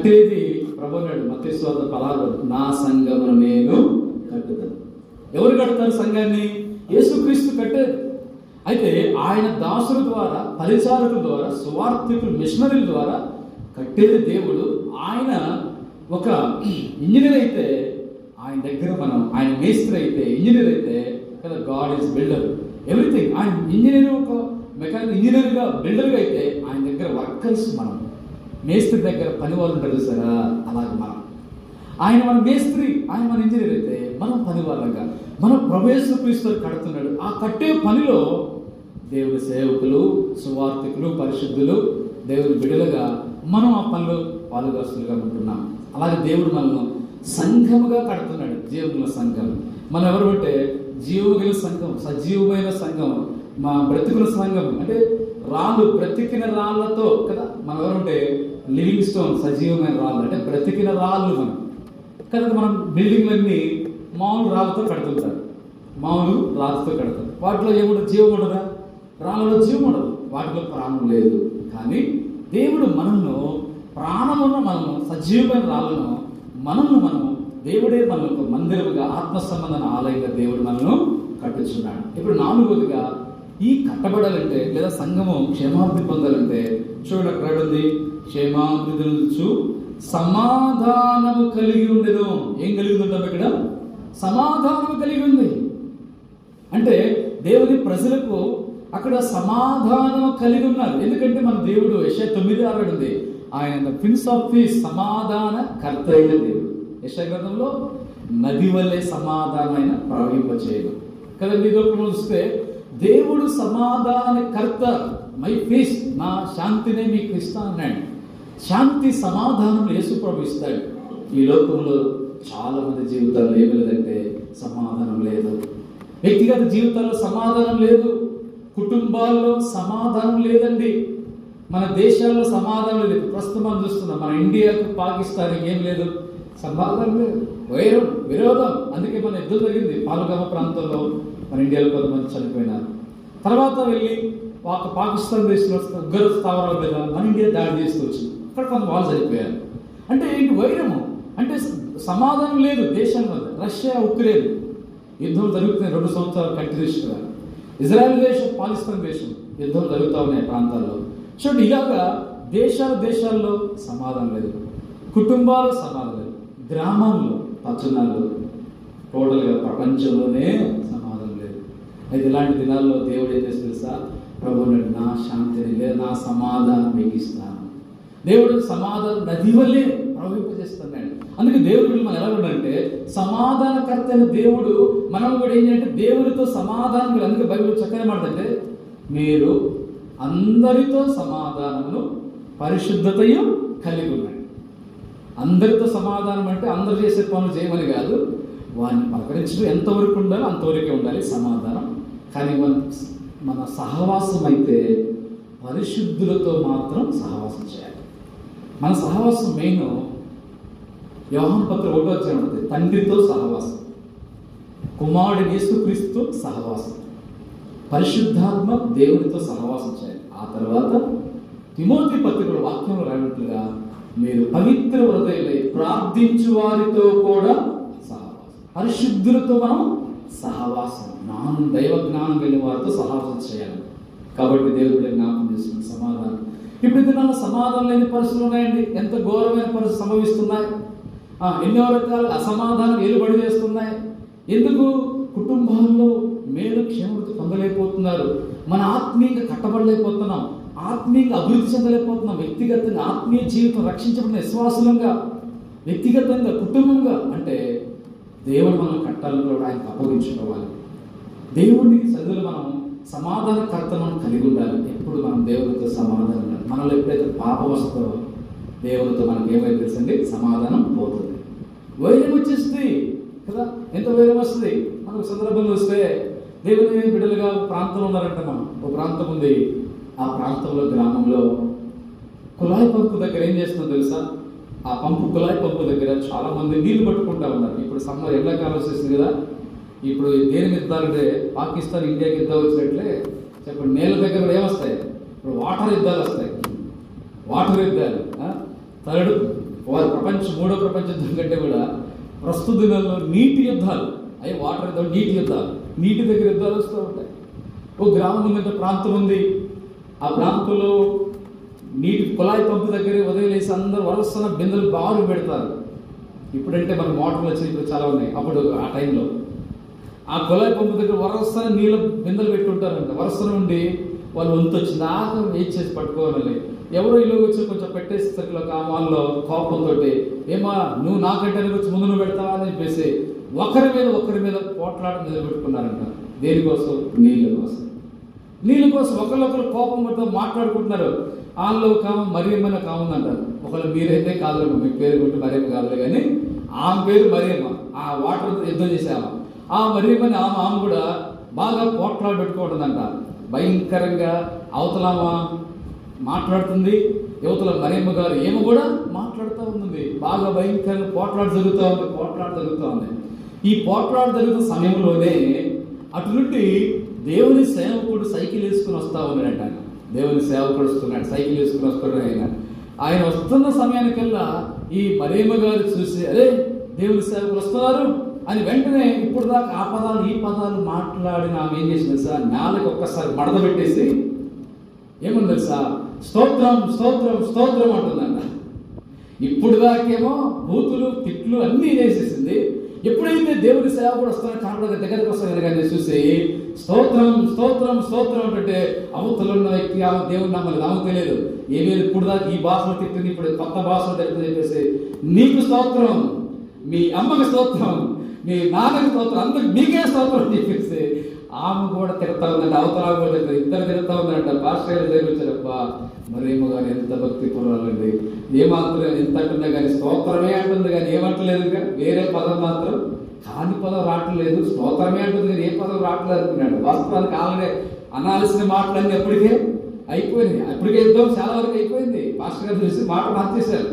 కట్టేది ప్రభున్నాడు మతేశ్వర పలాలు నా సంఘమును నేను కట్టుతాను ఎవరు కడతారు సంఘాన్ని? యేసుక్రీస్తు కట్టేది. అయితే ఆయన దాసుల ద్వారా పరిచారకుల ద్వారా సువార్థికులు మిషనరీల ద్వారా కట్టేది దేవుడు. ఆయన ఒక ఇంజనీర్ అయితే ఆయన దగ్గర మనం ఆయన మేస్త్రి అయితే ఇంజనీర్ అయితే కదా గాడ్ ఈజ్ బిల్డర్. ఎవ్రీథింగ్ ఆయన ఇంజనీర్ ఒక మెకానిక్ ఇంజనీర్గా బిల్డర్గా అయితే ఆయన దగ్గర వర్కర్స్ మనం. మేస్త్రి దగ్గర పని వాళ్ళు ఉంటారు చూసారా అలాగే మనం. ఆయన మన మేస్త్రి ఆయన మన ఇంజనీర్ అయితే మనం పని వాళ్ళగా. మన ప్రవేశ కడుతున్నాడు. ఆ కట్టే పనిలో దేవుడి సేవకులు సువార్థికులు పరిశుద్ధులు దేవుడి బిడలుగా మనం ఆ పనిలో పాలుగాస్తులుగా ఉంటున్నాం. అలాగే దేవుడు మనల్ని సంఘముగా కడుతున్నాడు. జీవుల సంఘం. మనం ఎవరు అంటే జీవముల సంఘం సజీవమైన సంఘం మా బ్రతికుల సంఘం. అంటే రాళ్ళు బ్రతికిన రాళ్ళతో కదా? మనం ఎవరంటే లివింగ్ స్టోన్ సజీవమైన రాళ్ళు అంటే బ్రతికిన రాళ్ళు మనం. కదా మనం బిల్డింగ్లన్నీ మామూలు రాళ్ళతో కడుతుంటారు. మామూలు రాళ్ళతో కడతారు. వాటిలో ఏముండదు? జీవం ఉండదా? రాళ్ళలో జీవం ఉండదు. వాటిలో ప్రాణం లేదు. కానీ దేవుడు మనల్ని ప్రాణమున్న మనము సజీవమైన రాళ్ళను మనల్ని మనం దేవుడే మనకు మందిరముగా ఆత్మ సంబంధన ఆలయంగా దేవుడు మనను కట్టుచున్నాడు. ఇప్పుడు నాలుగోదిగా ఈ కట్టబడాలంటే లేదా సంఘము క్షేమాభివృద్ధి పొందాలంటే చూడండి అక్కడ ఉంది. క్షేమాభివృద్ధి చూ సమాధానము కలిగి ఉండేదో ఏం కలిగి ఉంటాం ఇక్కడ? సమాధానము కలిగి ఉంది. అంటే దేవుని ప్రజలకు అక్కడ సమాధానం కలిగి ఉన్నారు. ఎందుకంటే మన దేవుడు యశ తొమ్మిది ఆరు ఉంది. ఆయన ప్రిన్స్ ఆఫ్ పీస్ సమాధాన కర్త అయిన దేవుడు. యశ గ్రంథంలో నది వల్లే సమాధానమైన ప్రవహింపచేయడం కదా మీతో చూస్తే దేవుడు సమాధాన కర్త. మై పీస్ నా శాంతినే మీకు ఇస్తా అన్నాడు. శాంతి సమాధానం యేసు ప్రభు ఇస్తాడు. ఈ లోకంలో చాలా మంది జీవితాల్లో ఏమి లేదంటే సమాధానం లేదు. వ్యక్తిగత జీవితాల్లో సమాధానం లేదు. కుటుంబాల్లో సమాధానం లేదండి. మన దేశాల్లో సమాధానం లేదు. ప్రస్తుతం మనం చూస్తున్నాం మన ఇండియాకు పాకిస్తాన్ ఏం లేదు. సమాధానం లేదు. వైరం విరోధం. అందుకే మన యుద్ధం జరిగింది పాల్గొమ ప్రాంతంలో మన ఇండియాలో కొంతమంది చనిపోయినారు. తర్వాత వెళ్ళి ఒక పాకిస్తాన్ దేశంలో ఉగ్ర స్థావరాల మీద మన ఇండియా దాడి చేస్తూ వచ్చింది. అక్కడ కొంత వాళ్ళు చనిపోయారు. అంటే ఏంటి వైరము? అంటే సమాధానం లేదు దేశంలో రష్యా ఉక్రెయిన్ యుద్ధం జరుగుతున్నాయి. రెండు సంవత్సరాలు కంటిన్యూస్గా ఇజ్రాయెల్ దేశం పాకిస్తాన్ దేశం యుద్ధం జరుగుతూ ఉన్నాయి ప్రాంతాల్లో. చూడండి ఇలాగా దేశాల దేశాల్లో సమాధానం లేదు. కుటుంబాలు సమాధానం లేదు. గ్రామాల్లో పచ్చనాల్లో టోటల్గా ప్రపంచంలోనే సమాధానం అయితే ఇలాంటి దినాల్లో దేవుడు ఏం చేసి తెలుసా? ప్రభు అన్నాడు, నా శాంతిని లేదా నా సమాధానం మీకు ఇస్తాను. దేవుడు సమాధానం నది వల్లే ప్రవహింపజేస్తున్నాడు. అందుకే దేవుడు మనం ఎలా ఉండాలంటే సమాధానకర్త అయిన దేవుడు మనం కూడా ఏంటంటే దేవుడితో సమాధానం అందుకే బైబిల్ చక్కగా మాట్లాడంటే మీరు అందరితో సమాధానమును పరిశుద్ధతయు కలిగి ఉన్నాడు అందరితో సమాధానం అంటే అందరు చేసే పనులు చేయమని కాదు వారిని పలకరించడం ఎంతవరకు ఉండాలో అంతవరకే ఉండాలి సమాధానం. కానీ మన మన సహవాసం అయితే పరిశుద్ధులతో మాత్రం సహవాసం చేయాలి. మన సహవాసం మెయిన్ యోహన్ పత్ర ఒకటో అధ్యాయం తండ్రితో సహవాసం. కుమారుడు యేసుక్రీస్తు సహవాసం. పరిశుద్ధాత్మ దేవునితో సహవాసం చేయాలి. ఆ తర్వాత తిమోతి పత్రికల వాక్యంలో రానట్లుగా మీరు పవిత్ర హృదయలై ప్రార్థించు వారితో కూడా సహవాసం. పరిశుద్ధులతో మనం సహవాసం జ్ఞానం దైవ జ్ఞానం వెళ్ళిన వారితో సహాసం చేయాలి. కాబట్టి దేవుడు జ్ఞాపకం చేసిన సమాధానం. ఇప్పుడు దినాల సమాధానం లేని పరిస్థితులు ఉన్నాయండి. ఎంత ఘోరమైన పరిస్థితులు సంభవిస్తున్నాయి? ఎన్నో రకాల అసమాధానం ఏలుబడి చేస్తున్నాయి. ఎందుకు? కుటుంబాల్లో మేలు క్షేమత పొందలేకపోతున్నారు. మన ఆత్మీయంగా కట్టబడలేకపోతున్నాం. ఆత్మీయంగా అభివృద్ధి చెందలేకపోతున్నాం. వ్యక్తిగతంగా ఆత్మీయ జీవితం రక్షించబడిన విశ్వాసులంగా వ్యక్తిగతంగా కుటుంబంగా. అంటే దేవుడు మనం కట్టాలనుకోవడం ఆయనకు అప్పగించుకోవాలి. దేవుడిని చదువులు మనం సమాధానకర్త మనం కలిగి ఉండాలి. ఎప్పుడు మనం దేవుడితో సమాధానం ఉండాలి. మనలో ఎప్పుడైతే పాప వస్తుందో దేవుడితో మనకి ఏమైతే తెలుసండి? సమాధానం పోతుంది. వైరం వచ్చేస్తుంది కదా? ఎంత వైరం వస్తుంది? మనకు సందర్భంలో వస్తే దేవుని బిడ్డలుగా ప్రాంతంలో ఉన్నారంట మనం ఒక ప్రాంతం ఉంది. ఆ ప్రాంతంలో గ్రామంలో కుళాయి పంపు దగ్గర ఏం చేస్తుందో తెలుసా? ఆ పంపు కుళాయి పంపు దగ్గర చాలా మంది నీళ్ళు పట్టుకుంటా ఉన్నారు. ఇప్పుడు సమ్మర్ ఎండాకాలం వచ్చేసింది కదా. ఇప్పుడు దేని మీద యుద్ధాలంటే పాకిస్తాన్ ఇండియాకి యుద్ధాలు వచ్చినట్లే చెప్పండి నేల దగ్గర ఏమొస్తాయి? ఇప్పుడు వాటర్ యుద్ధాలు వస్తాయి. వాటర్ యుద్ధాలు థర్డ్ వారు ప్రపంచ మూడో ప్రపంచ యుద్ధం కంటే కూడా ప్రస్తుత దినాల్లో నీటి యుద్ధాలు అవి వాటర్ యుద్ధం నీటి యుద్ధాలు. నీటి దగ్గర యుద్ధాలు వస్తూ ఉంటాయి. ఓ గ్రామం మీద ప్రాంతం ఉంది. ఆ ప్రాంతంలో నీటి కుళాయి పంపు దగ్గర వదిలేసి అందరూ వరుసన బిందెలు బాగా పెడతారు. ఇప్పుడంటే మన మోటార్లు వచ్చినప్పుడు ఇప్పుడు చాలా ఉన్నాయి. అప్పుడు ఆ టైంలో ఆ కుళాయి పంపు దగ్గర వరసన నీళ్ళ బిందెలు పెట్టుంటారంట వరసన ఉండి వాళ్ళు వంతు వచ్చి దాకా వెయిట్ చేసి పట్టుకోవాలి ఎవరో ఇల్లు వచ్చి కొంచెం పెట్టేసరికి ఆ వాళ్ళలో కోపంతో ఏమా నువ్వు నాకంటే వచ్చి ముందు నువ్వు పెడతావా? అని చెప్పేసి ఒకరి మీద ఒకరి మీద పోట్లాట నిలబెట్టుకున్నారంట. దేనికోసం? నీళ్ళ కోసం. నీళ్ళ కోసం ఒకరికొకరు కోపంతో మాట్లాడుకుంటున్నారు. వాళ్ళలో కామ మరియమ్మన కాముందంటారు? ఒకళ్ళు మీరైతే కాదు మీ పేరు కొట్టి మరియమ్మ కాదు కానీ ఆమె పేరు మరేమో ఆ వాటర్ యుద్ధం చేసేవా ఆ మరియమ్మని ఆమె ఆమె కూడా బాగా పోట్లాడు పెట్టుకుంటుందంట భయంకరంగా అవతలమా మాట్లాడుతుంది యువతల మరేమ్మ గారు ఏమో కూడా మాట్లాడుతూ ఉంది బాగా భయంకరంగా పోట్లాడు జరుగుతూ ఉంది పోట్లాడు జరుగుతూ ఉంది. ఈ పోట్లాడు జరుగుతున్న సమయంలోనే అటు నుండి దేవుని సేవకుడు సైకిల్ వేసుకుని వస్తా ఉన్నాడంట. ఆయన దేవుని సేవకుడు వస్తున్నాడు సైకిల్ వేసుకుని వస్తున్నాడు ఆయన. ఆయన వస్తున్న సమయానికల్లా ఈ మరేమ గారు చూసి అరే దేవుని సేవకులు వస్తున్నారు. అని వెంటనే ఇప్పుడు దాకా ఆ పదాలు ఈ పదాలు మాట్లాడిన ఆమె ఏం చేసింది సార్ నేలకు ఒక్కసారి మడత పెట్టేసి ఏముంది తెలుసా? స్తోత్రం స్తోత్రం స్తోత్రం అంటుందంట. ఇప్పుడు దాకేమో బూతులు తిట్లు అన్నీ చేసేసింది ఎప్పుడైతే దేవుడి సేవ కూడా వస్తున్నా కనపడ దగ్గరకు వస్తాను కానీ చూసి స్తోత్రం స్తోత్రం స్తోత్రం అంటే అవతల ఉన్న వ్యక్తి ఆ దేవుడు నమ్మలేదు ఆమెకు తెలియదు. ఏమీ ఇప్పుడు దాకా ఈ భాషలో తిట్టింది ఇప్పుడు కొత్త భాషలో తిట్టింది చెప్పేసి నీకు స్తోత్రం మీ అమ్మకి స్తోత్రం మీ నాన్నకి స్తోత్రం అందరికి మీకే స్తోత్రం అని చెప్పేసి ఆమె కూడా తిరుగుతా ఉందంట అవతల కూడా ఇద్దరు తిరుగుతా ఉందంట పాస్టర్ గారు మరేమో కానీ ఎంత భక్తి కుర్రాలండి ఏమాత్రం ఎంత అంటున్నా కానీ స్తోత్రమే అంటుంది కానీ ఏమంటలేదు కానీ వేరే పదం మాత్రం కాని పదం రావట్లేదు స్తోత్రమే అంటుంది కానీ ఏ పదం రావట్లేదు అనుకున్నాడు. వాస్తవానికి ఆల్రెడీ అనాల్సిన మాటలన్నీ ఎప్పటికే అయిపోయినాయి. అప్పటికే యుద్ధం చాలా వరకు అయిపోయింది. పాస్టర్ గారు చూసి మాట మార్చేశారు.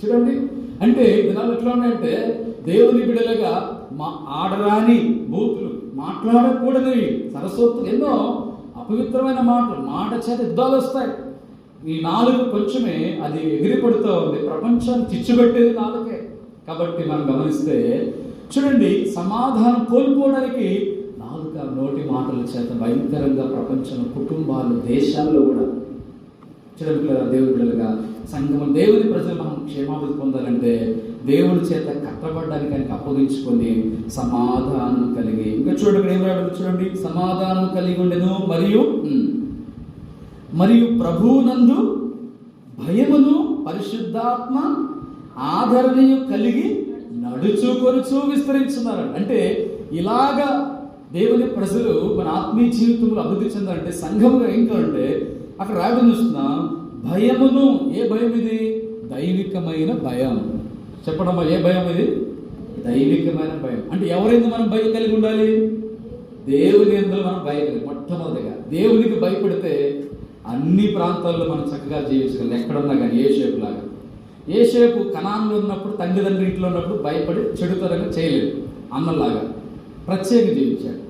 చూడండి. అంటే దినాలు ఎట్లా ఉన్నాయంటే దేవుని బిడలుగా మా ఆడరాని బూతులు మాట్లాడకూడని సరస్వతులు ఎన్నో అపవిత్రమైన మాటలు మాట చేత యుద్ధాలు వస్తాయి. ఈ నాలుగు కొంచెమే అది ఎగిరిపడుతూ ఉంది. ప్రపంచాన్ని చిచ్చుపెట్టేది నాలుగే. కాబట్టి మనం గమనిస్తే చూడండి సమాధానం కోల్పోవడానికి నాలుక నోటి మాటల చేత భయంకరంగా ప్రపంచం కుటుంబాలు దేశాల్లో కూడా. చూడండి పిల్లల దేవుడి పిల్లలుగా సంఘం దేవుని ప్రజలు మనం క్షేమాభివృద్ధి పొందాలంటే దేవుడి చేత కట్టబడ్డానికి ఆయనకి అప్పగించుకొని సమాధానం కలిగి ఇంకా చూడండి ఇక్కడ ఏం రాయబడి చూడండి. సమాధానం కలిగి ఉండేను మరియు మరియు ప్రభువునందు భయమును పరిశుద్ధాత్మ ఆదరణీయం కలిగి నడుచుకొనుచు విస్తరించున్నారు అంటే ఇలాగా దేవుని ప్రజలు మన ఆత్మీయ జీవితంలో అభివృద్ధి చెందాలంటే సంఘముగా ఏంటంటే అక్కడ రాయడం చూస్తున్నా భయమును ఏ భయం ఇది? దైవికమైన భయం. చెప్పడమ్మా ఏ భయం ఇది? దైవికమైన భయం. అంటే ఎవరైంది మనం భయం కలిగి ఉండాలి? దేవుని ఎందులో మనం భయం కలిగి మొట్టమొదటిగా దేవునికి భయపడితే అన్ని ప్రాంతాల్లో మనం చక్కగా జీవించగలం. ఎక్కడున్నా కానీ ఏ షేప్ లాగా. ఏ షేపు కణాల్లో ఉన్నప్పుడు తండ్రిదండ్రి ఇంట్లో ఉన్నప్పుడు భయపడి చెడుతరంగా చేయలేదు. అన్నలాగా ప్రత్యేక జీవించాడు.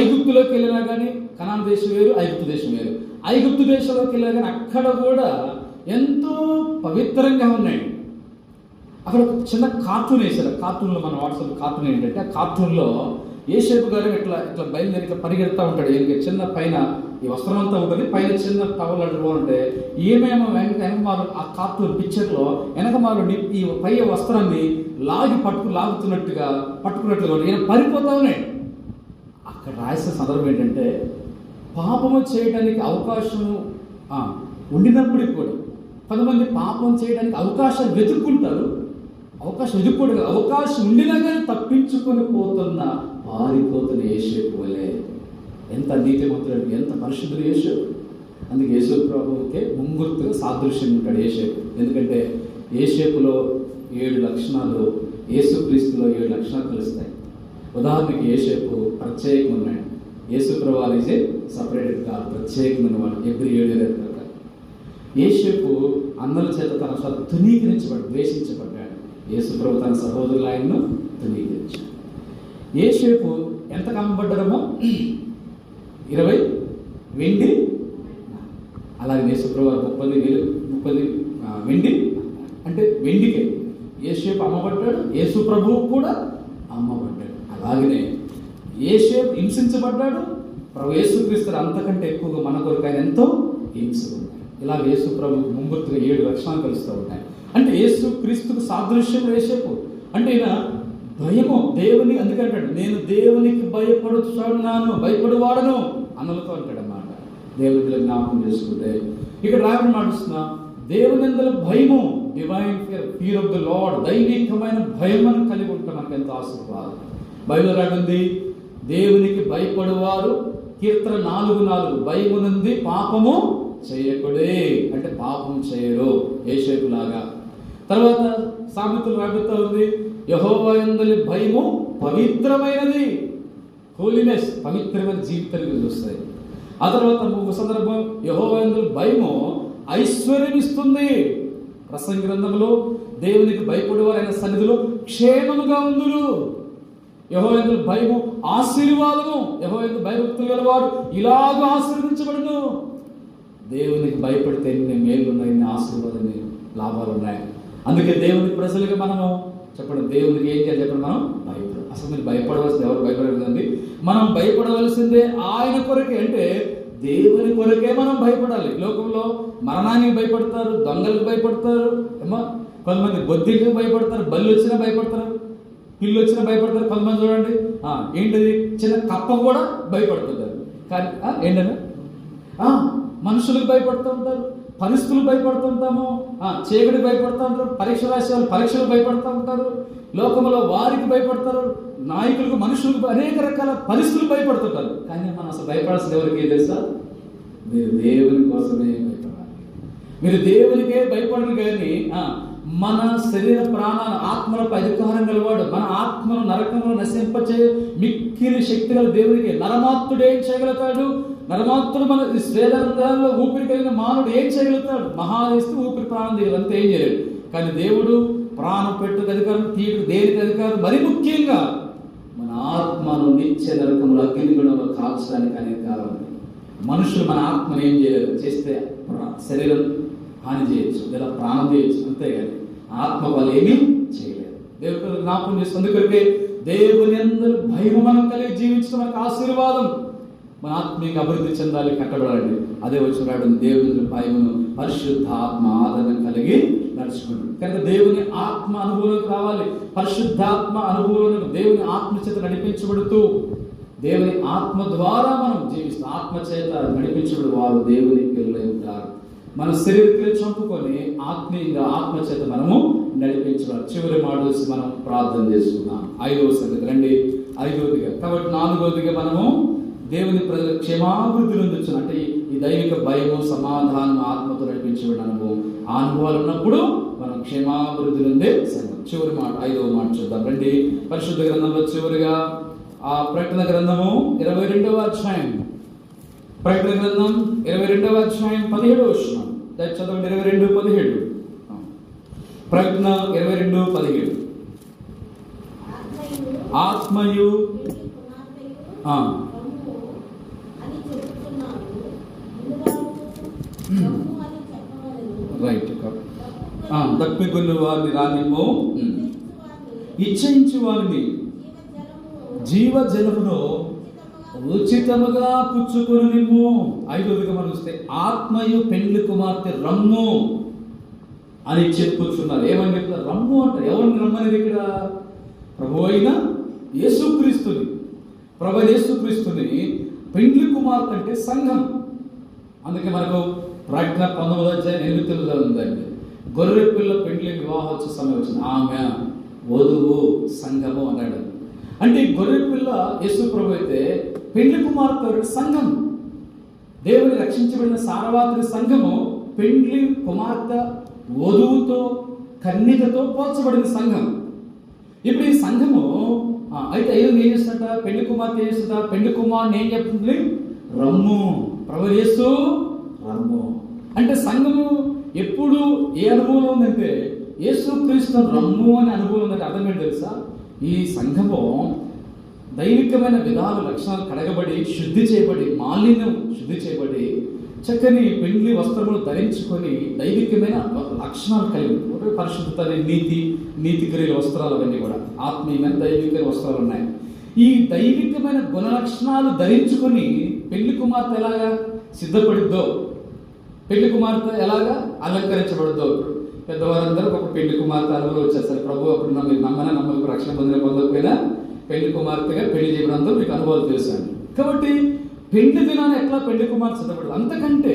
ఐగుప్తులోకి వెళ్ళినా కానీ కనాన్ దేశం వేరు ఐగుప్తు దేశం వేరు. ఐగుప్తు దేశంలోకి వెళ్ళినా కానీ అక్కడ కూడా ఎంతో పవిత్రంగా ఉన్నాయి. అక్కడ ఒక చిన్న కార్టూన్ వేశారు. కార్టూన్లో మన వాట్సాప్ కార్టూన్ ఏంటంటే ఆ కార్టూన్లో ఏ షేపు గారు ఇట్లా ఇట్లా బయలుదేరి ఇట్లా పరిగెడతా ఉంటాడు. ఈయనకి చిన్న పైన ఈ వస్త్రం అంతా ఉంటుంది. పైన చిన్న టవల్ అడ్డు ఉంటే ఏమేమో వెనక వెనకమాలు ఆ కార్టూన్ పిక్చర్లో వెనకమాలు ని- ఈ పై వస్త్రాన్ని లాగి పట్టుకు లాగుతున్నట్టుగా పట్టుకున్నట్టుగా ఈయన పరిపోతా అక్కడ రాసిన సందర్భం ఏంటంటే పాపము చేయడానికి అవకాశం ఆ, ఉండినప్పటికి కూడా కొంతమంది పాపం చేయడానికి అవకాశాలు వెతుక్కుంటారు. అవకాశం వెతుక్కోడు అవకాశం ఉండినా కానీ తప్పించుకొని పోతున్న పారిపోతున్న ఏషేపు వలే ఎంత నీతిమంతుడు ఎంత పరిశుద్ధుడు యేసేపు అందుకే యేసు ప్రభువుకే ముంగుర్తుగా సాదృశ్యం ఉంటాడు ఏషేపు ఎందుకంటే ఏషేపులో ఏడు లక్షణాలు యేసుక్రీస్తులో ఏడు లక్షణాలు కలుస్తాయి ఉదాహరణకి ఏషేపు ప్రత్యేకం ఉన్నాడు. యేసు ప్రభు ఈజ్ సపరేటెడ్ కాదు ప్రత్యేకమైన వాడు ఎప్పుడు ఏడు ప్రకారం. ఏషేపు అందరి చేత తన స్వ- తునీకరించబడి ద్వేషించబడ్డాడు. యేసుప్రభు తన సహోదరులు ఆయన్ను ఏ షేపు ఎంత కమ్మబడ్డరమో ఇరవై వెండి అలాగే యేసుప్రభు ముప్పది వేలు ముప్పది వెండి అంటే వెండికే. ఏసేపు అమ్మబడ్డాడు యేసుప్రభువు కూడా అమ్మబడ్డాడు. అలాగనే ఏసేపు హింసించబడ్డాడు ప్రభు యేసుక్రీస్తుడు అంతకంటే ఎక్కువగా మన కొరకు ఆయన ఎంతో హింసుకున్నాడు ఇలా యేసుప్రభు ప్రభు ఏడు లక్షణాలు కలుస్తూ ఉంటాయి. అంటే యేసు క్రీస్తుకు సాదృశ్యం వేసేపు అంటే ఈయన భయము దేవుని అందుకంటాడు నేను దేవునికి భయపడుతున్నాను భయపడువాడను అన్నలతో అంటాడు అన్నమాట. దేవుడిలో జ్ఞాపకం చేసుకుంటే ఇక్కడ రాయడం మాటిస్తున్నా దేవుని అందులో భయము divine fear fear of the Lord దైవికమైన భయం మనం కలిగి ఉంటాం మనకు ఎంత ఆశీర్వాదం. బైబిల్ రాకుంది దేవునికి భయపడువారు కీర్తన నాలుగు నాలుగు భయమునుంది పాపము చేయకుడే అంటే పాపం చేయరు ఏషేపు లాగా. తర్వాత సామెతలు రాబోతా ఉంది. యహోవయందలి భయము పవిత్రమైనది. హోలీనెస్ పవిత్రమైన జీవితాన్ని చూస్తాయి ఆ తర్వాత ఒక సందర్భం యహోవయందలి భయము ఐశ్వర్యం ఇస్తుంది ప్రసంగ గ్రంథంలో దేవునికి భయపడేవారైన సన్నిధిలో క్షేమముగా ఉందురు యహోవేంద్రుడు భయము ఆశీర్వాదము. యహోవేంద్రుడు భయభక్తులు గలవాడు ఇలాగ ఆశీర్వదించబడును. దేవునికి భయపడితే ఎన్ని మేలు ఉన్నాయి ఎన్ని ఆశీర్వాదాన్ని లాభాలు ఉన్నాయి అందుకే దేవుని ప్రజలుగా మనము చెప్పండి దేవునికి ఏం చేయాలి చెప్పండి మనం? భయపడ. అసలు మీరు భయపడవలసింది ఎవరు భయపడలేదండి మనం భయపడవలసిందే ఆయన కొరకే. అంటే దేవుని కొరకే మనం భయపడాలి. లోకంలో మరణానికి భయపడతారు దొంగలకు భయపడతారు ఏమో? కొంతమంది బొద్దికి భయపడతారు బల్లి వచ్చినా భయపడతారు పిల్లు వచ్చినా భయపడతారు. కొంతమంది చూడండి ఏంటిది? చిన్న కప్ప కూడా భయపడుతుంటారు. కానీ ఆ, ఏంటన్నా మనుషులకు భయపడుతూ ఉంటారు పరిస్థితులు భయపడుతుంటాము ఆ, భయపడుతూ ఉంటారు పరీక్ష రాసే పరీక్షలు భయపడుతూ ఉంటారు లోకంలో వారికి భయపడతారు నాయకులకు మనుషులకు అనేక రకాల పరిస్థితులు భయపడుతుంటారు. కానీ మనం అసలు భయపడాల్సిన ఎవరికి తెలుసా? మీరు దేవుని కోసమే భయపడాలి. మీరు దేవునికే భయపడరు కానీ మన శరీర ప్రాణాల ఆత్మలకు అధికారం గలవాడు మన ఆత్మను నరకంలో నశింపచే మిక్కిలి శక్తి గల దేవునికి నరమాత్తుడు ఏం చేయగలుగుతాడు? నరమాత్తుడు మన ఈ స్వేదంలో ఊపిరి కలిగిన మానవుడు ఏం చేయగలుగుతాడు మహాదేస్తూ ఊపిరి ప్రాణం దిగలు అంతే ఏం చేయలేదు కానీ దేవుడు ప్రాణం పెట్టుకు అధికారం తీయకు దేనికి అధికారం? మరి ముఖ్యంగా మన ఆత్మను నిత్య నరకంలో అగ్నిగుణంలో కాల్చడానికి అనేక కాలం ఉంది. మనుషులు మన ఆత్మను ఏం చేయలేదు చేస్తే శరీరం హాని చేయొచ్చు లేదా ప్రాణం చేయొచ్చు అంతేగాని ఆత్మ వాళ్ళు ఏమీ చేయలేదు. దేవుడు జ్ఞాపకం చేస్తుంది. ఎందుకంటే దేవుని అందరూ భయం మనం కలిగి జీవించడం మనకు ఆశీర్వాదం. మన ఆత్మీయ అభివృద్ధి చెందాలి కట్టబడాలి. అదే వచ్చినాడు దేవుని భయమును పరిశుద్ధ ఆత్మ ఆదరణ కలిగి నడుచుకుంటాడు. కనుక దేవుని ఆత్మ అనుభవంలోకి రావాలి. పరిశుద్ధాత్మ అనుభవంలోకి దేవుని ఆత్మ చేత నడిపించబడుతూ దేవుని ఆత్మ ద్వారా మనం జీవిస్తాం. ఆత్మ చేత నడిపించబడి వారు దేవుని పిల్లలై ఉంటారు. మన శరీరం చంపుకొని ఆత్మీయంగా ఆత్మ చేత మనము నడిపించబడాలి. చివరి మాటల్స్ మనం ప్రార్థన చేసుకున్నాం ఐదవ సంగతి రండి. ఐదవదిగా కాబట్టి నాలుగవదిగా మనము దేవుని ప్రజల క్షేమాభివృద్ధి నొందొచ్చు అంటే ఈ- దైవిక భయము సమాధానం ఆత్మతో నడిపించబడిన అనుభవం ఆ అనుభవాలు ఉన్నప్పుడు మనం క్షేమాభివృద్ధి నుండే చివరి మాట ఐదవ మాట చూద్దాం రండి. పరిశుద్ధ గ్రంథంలో చివరిగా ఆ ప్రకటన గ్రంథము ఇరవై రెండవ అధ్యాయం. ప్రకటన గ్రంథం ఇరవై రెండవ అధ్యాయం పదిహేడవ వచ్చిన చదవండి. ఇరవై రెండు పదిహేడు. ప్రకటన ఇరవై రెండు పదిహేడు. ఆత్మయు ఆ. రైట్ తప్పికొన్న వారిని రానిమ్మో ఇచ్చయించి వారిని జీవ ఉచితముగా పుచ్చుకొని నిమ్ము ఐదోదిగా మనం వస్తే ఆత్మయు పెండ్లి కుమార్తె రమ్ము అని చెప్పుచున్నారు. ఏమని చెప్తారు రమ్ము అంట ఎవరిని రమ్మనేది ఇక్కడ? ప్రభు అయిన యేసుక్రీస్తుని. ప్రభు యేసుక్రీస్తుని పెండ్లి కుమార్తె అంటే సంఘం. అందుకే మనకు ప్రకటన పంతొమ్మిది అధ్యాయం ఎనిమిది ఉందండి గొర్రె పిల్ల పెండ్లి వివాహోత్సవ సమయం వచ్చింది. ఆమె వధువు సంఘము అన్నాడు. అంటే గొర్రె పిల్ల యేసు ప్రభు అయితే పెండ్లి కుమార్తె సంఘం. దేవుని రక్షించబడిన సారవాత్రి సంఘము పెండ్లి కుమార్తె వధువుతో కన్యకతో పోల్చబడిన సంఘం. ఇప్పుడు ఈ సంఘము అయితే ఏదో ఏం చేస్తుంట పెళ్ళి కుమార్తె ఏం చేస్తుంట పెళ్ళి కుమార్ని ఏం చెప్తుంది? రమ్ము. ప్రభు చేస్తూ రమ్ము. అంటే సంఘము ఎప్పుడు ఏ అనుభవం ఉందంటే యేసు క్రీస్తు రమ్ము అనే అనుభవం ఉందంటే అర్థం ఏంటి తెలుసా? ఈ సంఘము దైవికమైన విధాలు లక్షణాలు కడగబడి శుద్ధి చేయబడి మాలిన్యం శుద్ధి చేయబడి చక్కని పెండ్లి వస్త్రములు ధరించుకొని దైవికమైన లక్షణాలు కలిగి పరిశుద్ధత నీతి నీతి క్రియల వస్త్రాలు అవన్నీ కూడా. ఆత్మీయమైన దైవిక వస్త్రాలు ఉన్నాయి. ఈ దైవికమైన గుణ లక్షణాలు ధరించుకొని పెళ్ళి కుమార్తె ఎలాగా సిద్ధపడిద్దో? పెళ్ళి కుమార్తె ఎలాగా అలంకరించబడుతూ? పెద్దవారందరూ ఒక పెళ్ళి కుమార్తె అనుభవం వచ్చేస్తారు. ప్రభు అప్పుడు నమ్మి నమ్మన? నమ్మకు రక్షణ పొందిన పొందకపోయినా పెళ్ళి కుమార్తెగా పెళ్ళి చేయడంతో మీకు అనుభవాలు తెలుసాను కాబట్టి పెళ్ళి దినాన్ని ఎట్లా పెళ్ళి కుమార్తె సిద్ధపడదు అంతకంటే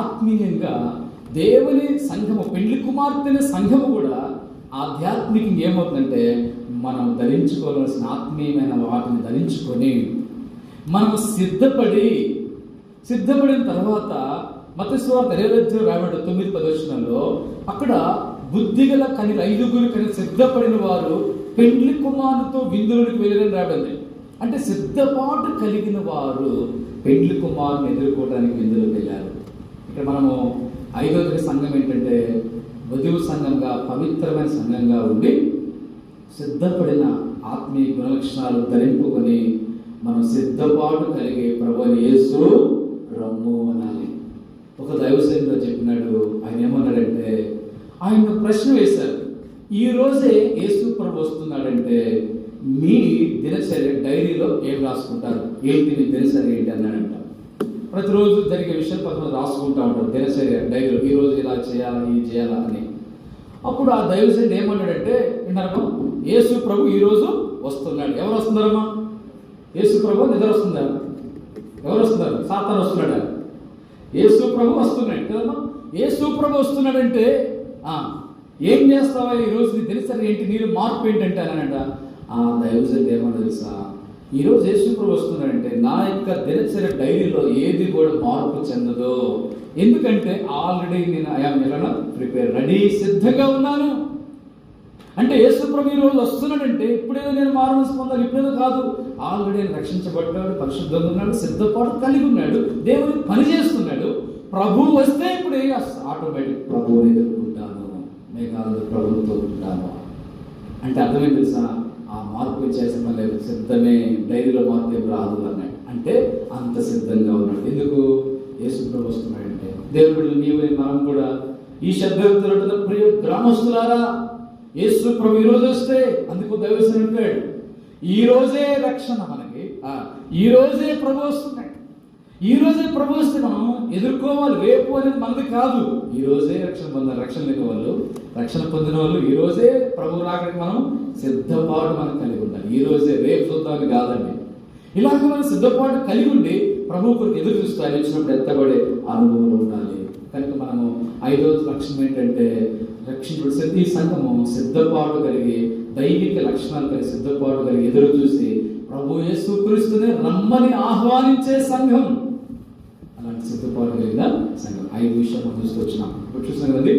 ఆత్మీయంగా దేవుని సంఘము పెళ్ళి కుమార్తెని సంఘము కూడా ఆధ్యాత్మికంగా ఏమవుతుందంటే మనం ధరించుకోవలసిన ఆత్మీయమైన వాటిని ధరించుకొని మనము సిద్ధపడి సిద్ధపడిన తర్వాత మతస్వార్థ ఇరవై రాబడి తొమ్మిది ప్రదర్శనలో అక్కడ బుద్ధిగల కని ఐదుగురు కని సిద్ధపడిన వారు పెండ్లి కుమారుతో విందులకు వెళ్ళిన రాబడింది అంటే సిద్ధపాటు కలిగిన వారు పెండ్లి కుమారుని ఎదుర్కోవడానికి విందులకు వెళ్ళారు. ఇక్కడ మనము ఐదోది సంఘం ఏంటంటే వధువు సంఘంగా పవిత్రమైన సంఘంగా ఉండి సిద్ధపడిన ఆత్మీయ గుణలక్షణాలు ధరింపుకొని మనం సిద్ధపాటు కలిగే ప్రభు యేసు రమ్ము అనాలి. ఒక దైవసేనుడు చెప్పినాడు. ఆయన ఏమన్నాడంటే ఆయన ప్రశ్న వేశారు. ఈ రోజే యేసు ప్రభు వస్తున్నాడంటే మీ దినచర్య డైరీలో ఏం రాసుకుంటారు? ఏంటి మీ దినచర్య ఏంటి అన్నాడంట. ప్రతిరోజు జరిగే విషయం కొంతమంది రాసుకుంటా ఉంటారు దినచర్య డైరీలో ఈ రోజు ఇలా చేయాలా ఇది చేయాలా అని. అప్పుడు ఆ దైవసేన ఏమన్నాడంటే విన్నారమ్మా యేసు ప్రభు ఈరోజు వస్తున్నాడు. ఎవరు వస్తున్నారమ్మా? యేసు ప్రభు నిద్ర వస్తున్నారు ఎవరు వస్తున్నారు? సాతాన్ వస్తున్నాడు? యేసు ప్రభు వస్తున్నాడు కదమ్మా? యేసు ప్రభు వస్తున్నాడంటే ఏం చేస్తావా ఈ రోజు? తెలుసా ఏంటి? నీరు మార్పు ఏంటంటే అనంట ఆ దైవజన్ తెలుసా? ఈరోజు యేసు ప్రభు వస్తున్నాడంటే నా యొక్క దినచర్య డైరీలో ఏది కూడా మార్పు చెందదు. ఎందుకంటే ఆల్రెడీ నేను ఐఆమ్ ప్రిపేర్ రెడీ సిద్ధంగా ఉన్నాను. అంటే యేసుప్రభు ఈ రోజు వస్తున్నాడంటే ఇప్పుడేదో నేను మారణ పొందాలి ఇప్పుడేదో కాదు. ఆల్రెడీ రక్షించబడ్డాడు పరిశుద్ధంగా ఉన్నాడు సిద్ధపాటు కలిగి ఉన్నాడు దేవుని పని చేస్తున్నాడు. ప్రభు వస్తే ఇప్పుడు ఆటోమేటిక్ ప్రభువుని ఎదుర్కొంటాను మేఘాలు ప్రభువుతో ఉంటాను. అంటే అర్థమేం తెలుసా? ఆ మార్పు చేసిన లేదు సిద్ధమే డైరీలో మార్పు ఏం రాదు అన్నాడు. అంటే అంత సిద్ధంగా ఉన్నాడు. ఎందుకు? యేసు ప్రభు వస్తున్నాడంటే దేవుడు నీవు మనం కూడా ఈ శబ్దంతో ప్రియ గ్రామస్తులారా యేసు ప్రభు ఈ రోజు వస్తే అందుకు దైవసం అంటాడు ఈ రోజే రక్షణ మనకి. ఈ రోజే ప్రభు వస్తున్నాడు. ఈ రోజే ప్రభు వస్తే మనం ఎదుర్కోవాలి. రేపు అనేది మనది కాదు. ఈ రోజే రక్షణ పొందాలి. రక్షణ లేని వాళ్ళు రక్షణ పొందిన వాళ్ళు ఈ రోజే ప్రభు రాకడానికి మనం సిద్ధపాటు మనం కలిగి ఉండాలి. ఈ రోజే రేపు చూద్దామని కాదండి. ఇలాగ మనం సిద్ధపాటు కలిగి ఉండి ప్రభు కొరకు ఎదురు చూస్తూ ఆయన వచ్చినప్పుడు ఎత్తబడే అనుభవంలో ఉండాలి. కనుక మనము ఐదో లక్ష్యం ఏంటంటే రక్షించుడు సిద్ధ ఈ సంఘము సిద్ధపాటు కలిగి దైవిక లక్షణాలు కలిగి సిద్ధపాటు కలిగి ఎదురు చూసి ప్రభు యేసు క్రీస్తుని రమ్మని ఆహ్వానించే సంఘం. అలాంటి సిద్ధపాటు కలిగిన సంఘం. ఐదు విషయాలు మనం చూసుకొచ్చినాం వచ్చినాం ఇప్పుడు చూసాం కదండి.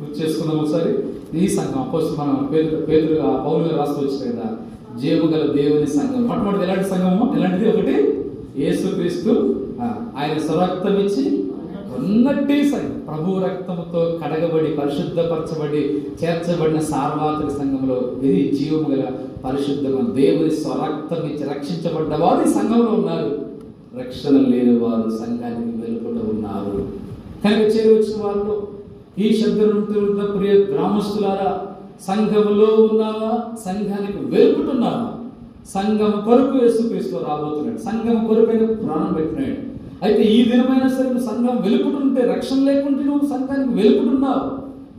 గుర్తు చేసుకుందాం ఒకసారి. ఈ సంఘం అపోజ్ మనం పేరు పేరు పౌరులు రాస్తూ వచ్చిన కదా. జీవము గల దేవుని సంఘం. మొట్టమొదటి ఎలాంటి సంఘము? ఎలాంటిది? ఒకటి యేసుక్రీస్తు ఆయన స్వరక్తం ఇచ్చి ఉన్నట్టే సంఘం. ప్రభు రక్తముతో కడగబడి పరిశుద్ధపరచబడి చేర్చబడిన సార్వత్రిక సంఘంలో ఇది జీవము గల పరిశుద్ధమైన దేవుని స్వరక్తం ఇచ్చి రక్షించబడ్డ వారు ఈ సంఘంలో ఉన్నారు. రక్షణ లేని వారు సంఘానికి వెలుపట ఉన్నారు. కనుక చేరవచ్చిన వారు ఈ శబ్దం ప్రియ గ్రామస్తులారా సంఘములో ఉన్నావా? సంఘానికి వెలుపుతున్నావా సంఘం కొరకు యేసుక్రీస్తు రాబోతున్నాడు. సంఘం కొరకైన ప్రాణం పెట్టినాడు. అయితే ఈ దినమైనా సరే నువ్వు సంఘం వెలుపుటుంటే రక్షణ లేకుంటే నువ్వు సంఘానికి వెలుపుతున్నావు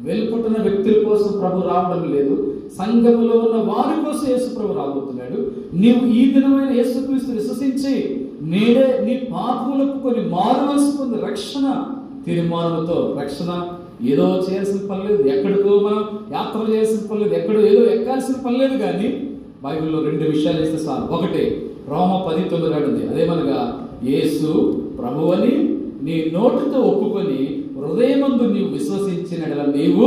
వెలుపుతున్న వ్యక్తుల కోసం ప్రభు రావడం లేదు. సంఘములో ఉన్న వారి కోసం యేసు ప్రభు రాబోతున్నాడు. నీవు ఈ దినమైన యేసుక్రీస్తు విశ్వసించి నేడే నీ పాపములకు కొన్ని మారవలసి పొంది రక్షణ తీర్మానంతో రక్షణ. ఏదో చేయాల్సిన పని లేదు ఎక్కడికో మనం యాత్ర చేయాల్సిన పని లేదు ఎక్కడో ఏదో ఎక్కాల్సిన పని లేదు కానీ బైబిల్లో రెండు విషయాలు ఇస్తే సార్ ఒకటి రోమ పది తొమ్మిది ఉంది. అదేమనగా యేసు ప్రభువని నీ నోటితో ఒప్పుకొని హృదయమందు నీవు విశ్వసించిన నీవు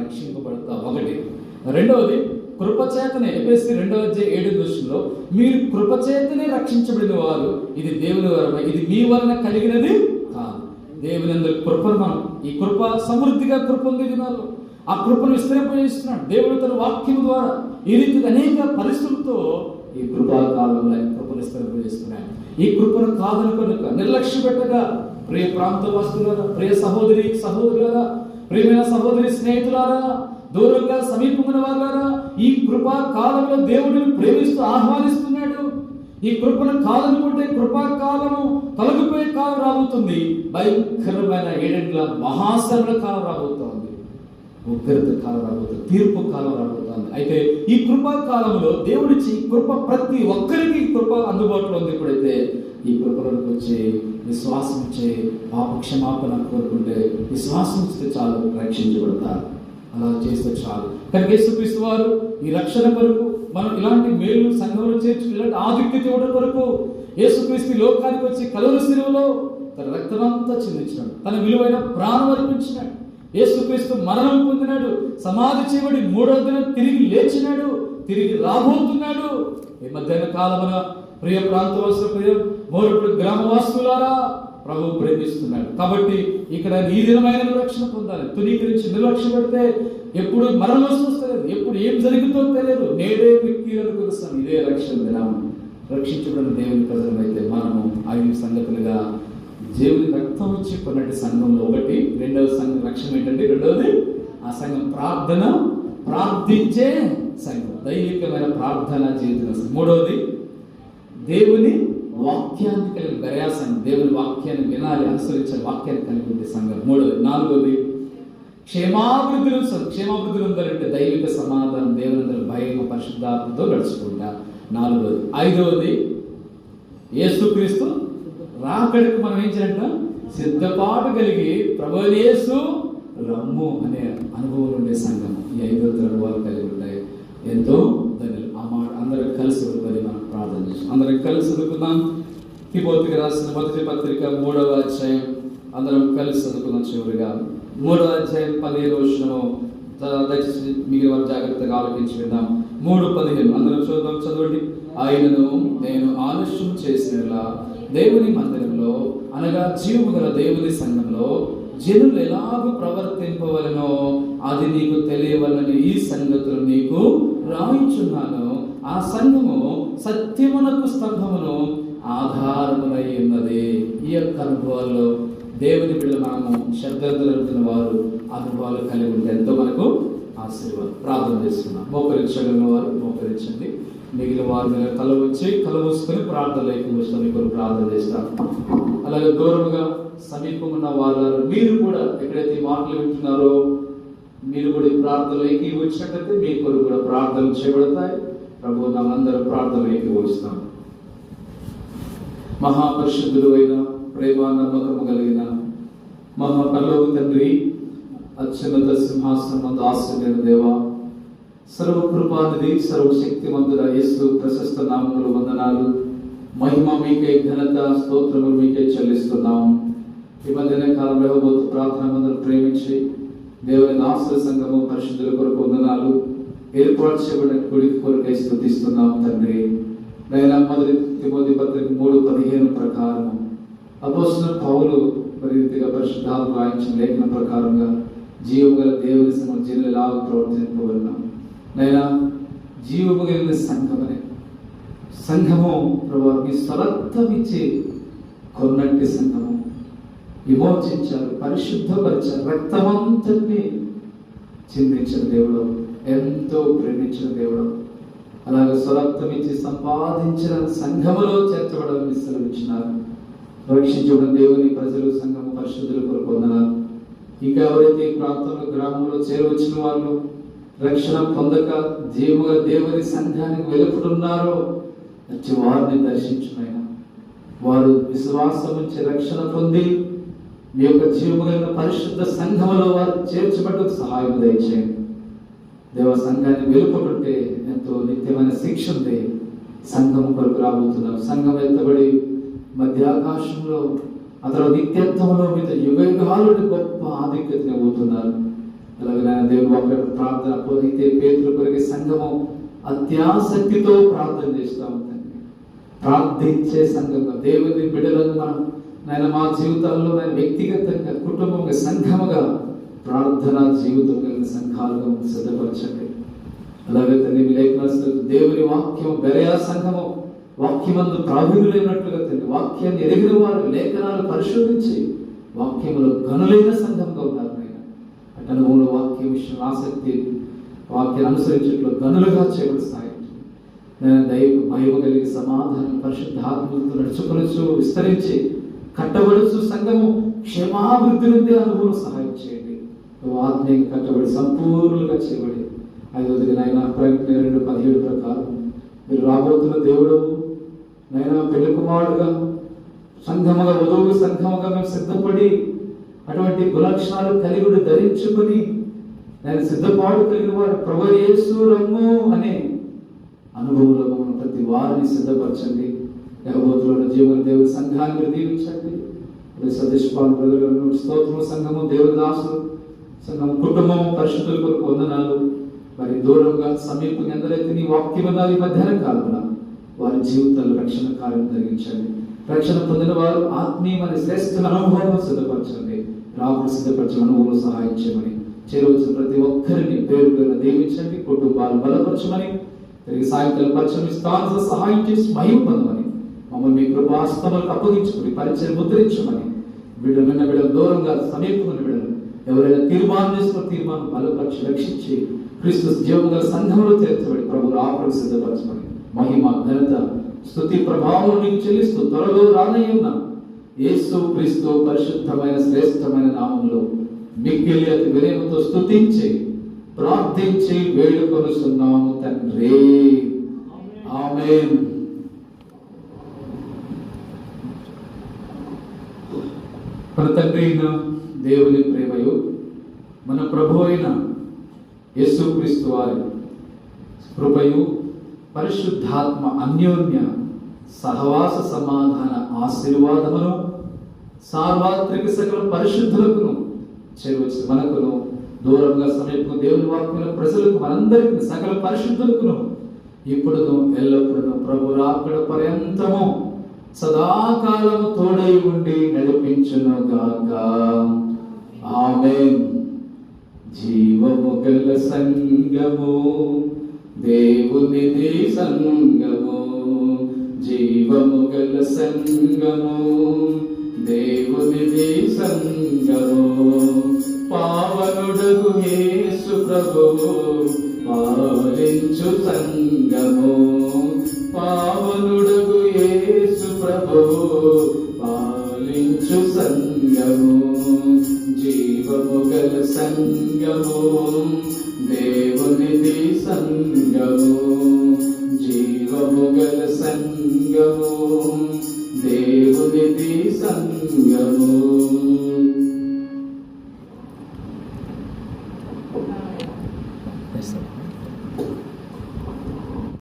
రక్షింపబడతావు. ఒకటి. రెండవది కృపచేతనే ఎపిఎస్సి రెండవ అధ్యాయ ఏడు దృష్టిలో మీరు కృపచేతనే రక్షించబడిన వారు. ఇది దేవుని వలన ఇది మీ వలన కలిగినది కాదు. దేవుని అందరి కృపను మనం. ఈ కృప సమృద్ధిగా కృప ఉంది దినాల్లో ఆ కృపను విస్తరింపజేస్తున్నాడు దేవుడు తన వాక్యం ద్వారా ఈ రీతిగా అనేక పరిస్థితులతో ఈ కృపా కాలంలో ఆయన కృపను విస్తరింపజేస్తున్నాడు ఈ కృపను కాదని కనుక నిర్లక్ష్య పెట్టగా ప్రియ ప్రాంతవాసులారా ప్రియ సహోదరి సహోదరులారా ప్రియమైన సహోదరి స్నేహితులారా దూరంగా సమీపమైన వాళ్ళారా ఈ కృపా కాలంలో దేవుడిని ప్రేమిస్తూ ఆహ్వానిస్తున్నాడు. ఈ కృపను కాలనుకుంటే కృపా కాలము తొలగిపోయే కాలం రాబోతుంది. భయంకరమైన ఏడెంట్ల మహాసరణ కాలం రాబోతోంది. ఉగ్రత కాలం రాబోతుంది తీర్పు కాలం రాబోతోంది. అయితే ఈ కృపా కాలంలో దేవుడిచ్చి కృప ప్రతి ఒక్కరికి కృప అందుబాటులో ఉంది ఇప్పుడైతే ఈ కృపలోకి వచ్చి విశ్వాసం ఇచ్చే పాప క్షమాపణ కోరుకుంటే విశ్వాసం ఇస్తే చాలు రక్షించబడతారు. అలా చేస్తే చాలు. కానీ యేసుక్రీస్తు వారు ఈ రక్షణ కొరకు మనం ఇలాంటి మేలు సంఘంలో చేర్చు ఇలాంటి ఆధిక్యత ఇవ్వడం కొరకు యేసుక్రీస్తు లోకానికి వచ్చి కలువరి శిలువలో తన రక్తమంతా చిందించినాడు. తన విలువైన ప్రాణం అర్పించినాడు. యేసుక్రీస్తు మరణం పొందినాడు. సమాధి చేయబడి మూడో దినం తిరిగి లేచినాడు. తిరిగి రాబోతున్నాడు. ఈ మధ్యాహ్న కాలమున ప్రియ ప్రాంతవాసుల ప్రియ మోరపుడు గ్రామవాసులారా ప్రభు ప్రేమిస్తున్నాడు. కాబట్టి ఇక్కడ నీదినమైన రక్షణ పొందాలి. తునీకరించి నిర్లక్ష్య పెడితే ఎప్పుడు మరణం చూస్తలేదు ఎప్పుడు ఏం జరుగుతుందో తెలియదు. నేడే వ్యక్తులను కోసం ఇదే రక్షణ దినం. రక్షించబడిన దేవుని ప్రజలమైతే మనము ఐదు సంగతులుగా దేవుని రక్తం వచ్చి కొన్నటి సంఘంలో ఒకటి రెండవ సంఘం లక్ష్యం ఏంటంటే రెండవది? ఆ సంఘం ప్రార్థన ప్రార్థించే సంఘం. దైవికమైన ప్రార్థన జీవితం. మూడవది? దేవుని వాక్యాన్ని కలిగి గయా సంఘం దేవుని వాక్యాన్ని వినాలి అనుసరించే వాక్యాన్ని కలిగి ఉండే సంఘం. మూడవది నాలుగవది క్షేమాభివృద్ధులు క్షేమాభివృద్ధులు ఉండాలంటే దైవిక సమాధానం దేవుని భయం పరిశుద్ధాత్మతో నడుచుకుంటా. నాలుగవది ఐదవది యేసుక్రీస్తు రాకడికి మనం ఏం చేయాలంట? సిద్ధపాటు కలిగి ప్రభుయేసు రమ్ము అనే అనుభవం ఉండే సంఘం. ఈ ఐదో అనుభవాలు కలిగి ఉంటాయి. ఎంతో ధన్యులు. ఆ మాట అందరూ కలిసి ఉంటుంది మనం అందరం కలిసి ఉరుకుందాం తిమోతికి రాసిన మొదటి పత్రిక మూడవ అధ్యాయం. అందరం కలిసి చదువుకుందాం చివరిగా. మూడవ అధ్యాయం పదిహేను వచ్చినము దయచేసి మిగిలిన వారు జాగ్రత్తగా ఆలోచించి విందాం. మూడు పదిహేను. అందరం చూద్దాం చదవండి. ఆయనను నేను ఆలస్యం చేసినలా దేవుని మందిరంలో అనగా జీవము గల దేవుని సంఘంలో జనులు ఎలాగూ ప్రవర్తింపవలనో అది నీకు తెలియవలని ఈ సంగతులు నీకు రాయించున్నాను. ఆ సంఘము సత్యమునకు స్తంభమును ఆధారములై ఉన్నది. ఈ యొక్క అనుభవాల్లో దేవుని బిడ్డ మనము శ్రద్ధలుతున్న వారు అనుభవాలు కలిగి ఉంటే ఎంతో మనకు ఆశీర్వాదం. ప్రార్థన చేస్తున్నాం. మోకరించగలిగిన వారు మోకరించండి. మిగిలిన వారి మీద కల వచ్చి కల మూసుకొని ప్రార్థన వస్తాం మీకు ప్రార్థన చేస్తాం. అలాగే దూరంగా సమీపం ఉన్న వారు మీరు కూడా ఎక్కడైతే మాటలు వింటున్నారో మీరు కూడా ఈ ప్రార్థనలోకి వచ్చినట్లయితే మీ కొరకు కూడా ప్రార్థనలు చేయబడతాయి. ప్రభు మనందరం ప్రార్థనలోకి వస్తాం మహాపరిశుద్ధుడు అయిన ప్రేమ నమ్మకము కలిగిన మహాపరలోక తండ్రి అత్యున్నత సింహాసనం ఆశ్రమైన దేవ సర్వకృపానిధి సర్వశక్తివంతుడ యేసు ప్రశస్త నామములు వందనాలు. మహిమ మీకే ఘనత స్తోత్రములు మీకే చెల్లిస్తున్నాం. ఈ మధ్యన కాలంలో ప్రార్థన మందులు ప్రేమించి దేవుని నాస్త సంఘము పరిశుద్ధుల కొరకు వందనాలు. ఏర్పాటు చేయబడిన గుడి కొరకై స్థుతిస్తున్నాం తండ్రి. నైనా మొదటి తిమోతి పత్రిక మూడు పదిహేను ప్రకారం అపోసిన పౌలు మరి రీతిగా పరిశుద్ధాలు రాయించిన లేఖన ప్రకారంగా జీవము గల దేవుని సంఘం జీవులు ప్రవర్తింపబడినాం నైనా జీవము కలిగిన సంఘమనే. సంఘము ప్రభావ మీ స్వరత్వం ఇచ్చి కొన్నట్టి సంఘము. విమోచించారు పరిశుద్ధపరిచారు రక్తమంతటిని చిందించిన దేవుడు. ఎంతో ప్రేమించిన దేవుడు. అలాగే స్వరక్తం ఇచ్చి సంపాదించిన సంఘములో చేర్చబడాలని విశ్రమించినారు రక్షించబడిన దేవుని ప్రజలు సంఘము పరిశుద్ధులు కొరకు ఇంకా ఎవరైతే ప్రాంతంలో గ్రామంలో చేరవచ్చిన వాళ్ళు రక్షణ పొందక జీవుగా దేవుని సంఘానికి వెలుపుతున్నారో వచ్చి వారిని దర్శించునైనా. వారు విశ్వాసం నుంచి రక్షణ పొంది మీ యొక్క జీవమైన పరిశుద్ధ సంఘములో వారు చేర్చబడ్డకు సహాయం దయచేయండి. దేవ సంఘాన్ని వెలుపటుంటే ఎంతో నిత్యమైన శిక్ష ఉంది. సంఘం కొరకు రాబోతున్నాం. సంఘం ఎత్తబడి మధ్యాకాశంలో అతను నిత్యత్వంలో మీద యుగ గొప్ప ఆధిక్యత పోతున్నారు అలాగే దేవుడు ఒక ప్రార్థన అయితే పేతుల కొరకు సంఘము అత్యాసక్తితో ప్రార్థన చేస్తూ ఉంటుంది. ప్రార్థించే సంఘంగా దేవుని బిడ్డలను మనం నాయన మా జీవితాల్లో నేను వ్యక్తిగతంగా కుటుంబంగా సంఘముగా ప్రార్థన జీవితం కలిగిన సిద్ధపరచండి. అలాగే తండ్రి మీ దేవుని వాక్యం బెరయా సంఘము వాక్యమందు ప్రావీణులైనట్లుగా తండ్రి వాక్యాన్ని ఎరిగిన వారు లేఖనాలు పరిశోధించి వాక్యములో గనులైన సంఘంగా ఉన్నారు నాయన అటు అనుభవంలో వాక్య విషయం ఆసక్తి వాక్యాన్ని అనుసరించట్లో గనులుగా చేయబడి సాయం దైవ భయం కలిగి సమాధానం పరిశుద్ధాత్మలతో నడుచుకొనొచ్చు విస్తరించి కట్టబడుచు సంఘము క్షేమాభివృద్ధి నుండి అనుభవం సహాయం చేయండి. నువ్వు ఆత్మీయంగా కట్టబడి సంపూర్ణంగా చేయబడి ఐదవది నాయన ప్రకటన రెండు పదిహేడు ప్రకారం మీరు రాబోతున్న దేవుడు నైనా పెళ్ళి కుమారుడుగా సంఘముగా వధువు సంఘముగా మేము సిద్ధపడి అటువంటి గులక్షణాలు కలిగి ధరించుకుని నేను సిద్ధపాటు కలిగిన వారు ప్రభు రమ్ము అనే అనుభవంలో మమ్మల్ని ప్రతి వారిని సిద్ధపరచండి యహోతులను జీవన దేవుడి సంఘాన్ని దీవించండి సతీష్ సదేశ్పాల్ ప్రజలను స్తోత్రం సంఘము దేవుడి దాసులు నా కుటుంబం పరిశుద్ధుల కొరకు వందనాలు. మరి దూరంగా సమీపంగా ఎందరైతే నీ వాక్యం ఈ మధ్యాహ్నం కాలంలో వారి జీవితాల్లో రక్షణ కార్యం జరిగించండి. రక్షణ పొందిన వారు ఆత్మీయమైన శ్రేష్ఠ అనుభవం సిద్ధపరచండి. రాకుడు సిద్ధపరచే అనుభవం సహాయం చేయమని చేరవలసిన ప్రతి ఒక్కరిని పేరు పేరు దీవించండి కుటుంబాలు బలపరచమని తిరిగి సాయంకాలం పరిచయం ఇస్తాను సహాయం చేసి మహిమ పొందమని మమ్మల్ని మీ కృపాస్తములకు అప్పగించుకుని పరిచయం ముద్రించమని బిడ్డలు నిన్న వీళ్ళ దూరంగా సమీపమైన బిడ్డలు ఎవరైనా తీర్మానం చేసుకున్న తీర్మానం బలపరిచి రక్షించి క్రీస్తు జీవంగా సంఘంలో చేర్చబడి ప్రభు రాపడి సిద్ధపరచబడి. మహిమ ఘనత స్థుతి ప్రభావం నీకు చెల్లిస్తూ త్వరలో రానయ్యున్న యేసు క్రీస్తు పరిశుద్ధమైన శ్రేష్టమైన నామంలో మిక్కిలి అతి వినయంతో స్థుతించి ప్రార్థించి వేడుకొనుస్తున్నాము తండ్రి. ఆమేన్. మన తండ్రి దేవుని ప్రేమయు. మన ప్రభు అయిన యేసుక్రీస్తు వారి కృపయు పరిశుద్ధాత్మ అన్యోన్య సహవాస సమాధాన ఆశీర్వాదమును సార్వత్రిక సకల పరిశుద్ధులకును చేయవచ్చు మనకును దూరంగా సమీపం దేవుని వాక్యుల ప్రజలకు మనందరికీ సకల పరిశుద్ధులకును ఇప్పుడును ఎల్లప్పుడూ ప్రభు రాకడ పర్యంతము సదాకాలము తోడై ఉండి నడిపించును గాక ఆమేన్ జీవము గల సంగము దేవునిది సంగము జీవము గల సంగము